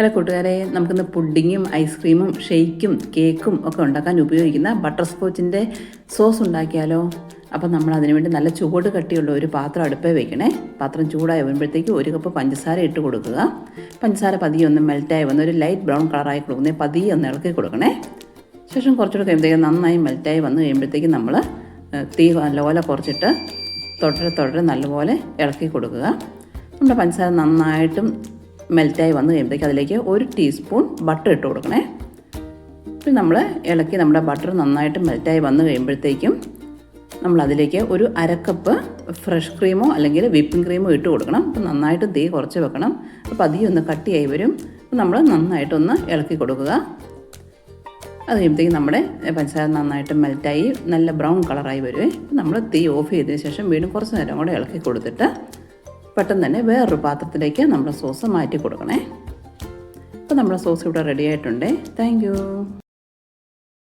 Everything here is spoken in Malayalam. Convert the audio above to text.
ഹലോ കൂട്ടുകാരെ നമുക്കിന്ന് പുഡിങ്ങും ഐസ്ക്രീമും ഷെയ്ക്കും കേക്കും ഒക്കെ ഉണ്ടാക്കാൻ ഉപയോഗിക്കുന്ന ബട്ടർ സ്കോച്ചിന്റെ സോസ് ഉണ്ടാക്കിയാലോ? അപ്പോൾ നമ്മൾ അതിനുവേണ്ടി നല്ല ചൂട് കട്ടിയുള്ള ഒരു പാത്രം അടുപ്പേ വെക്കണേ. പാത്രം ചൂടായി വരുമ്പോഴത്തേക്ക് ഒരു കപ്പ് പഞ്ചസാര ഇട്ട് കൊടുക്കുക. പഞ്ചസാര പതിയെ ഒന്ന് മെൽറ്റായി വന്ന് ഒരു ലൈറ്റ് ബ്രൗൺ കളറായി കൊടുക്കുന്നേ പതിയെ ഒന്ന് ഇളക്കി കൊടുക്കണേ. ശേഷം കുറച്ചുകൂടെ കഴിയുമ്പോഴത്തേക്ക് നന്നായി മെൽറ്റായി വന്ന് കഴിയുമ്പോഴത്തേക്ക് നമ്മൾ തീ നല്ലപോലെ കുറച്ചിട്ട് തുടരെ തുടരെ നല്ലപോലെ ഇളക്കി കൊടുക്കുക. നമ്മുടെ പഞ്ചസാര നന്നായിട്ടും മെൽറ്റായി വന്നു കഴിയുമ്പോഴത്തേക്ക് അതിലേക്ക് ഒരു ടീസ്പൂൺ ബട്ടർ ഇട്ട് കൊടുക്കണേ. പിന്നെ നമ്മൾ ഇളക്കി നമ്മുടെ ബട്ടർ നന്നായിട്ട് മെൽറ്റായി വന്നു കഴിയുമ്പോഴത്തേക്കും നമ്മൾ അതിലേക്ക് ഒരു അരക്കപ്പ് ഫ്രഷ് ക്രീമോ അല്ലെങ്കിൽ വിപ്പിംഗ് ക്രീമോ ഇട്ട് കൊടുക്കണം. അപ്പോൾ നന്നായിട്ട് തീ കുറച്ച് വെക്കണം. അപ്പോൾ അധികം ഒന്ന് കട്ടിയായി വരും. അപ്പോൾ നമ്മൾ നന്നായിട്ടൊന്ന് ഇളക്കി കൊടുക്കുക. അത് കഴിയുമ്പോഴത്തേക്കും നമ്മുടെ പഞ്ചസാര നന്നായിട്ട് മെൽറ്റായി നല്ല ബ്രൗൺ കളറായി വരുവേ. നമ്മൾ തീ ഓഫ് ചെയ്തതിന് ശേഷം വീണ്ടും കുറച്ച് നേരം കൂടെ ഇളക്കി കൊടുത്തിട്ട് പെട്ടെന്ന് തന്നെ വേറൊരു പാത്രത്തിലേക്ക് നമ്മുടെ സോസ് മാറ്റി കൊടുക്കണേ. അപ്പോൾ നമ്മുടെ സോസ് ഇവിടെ റെഡി ആയിട്ടുണ്ട്. താങ്ക്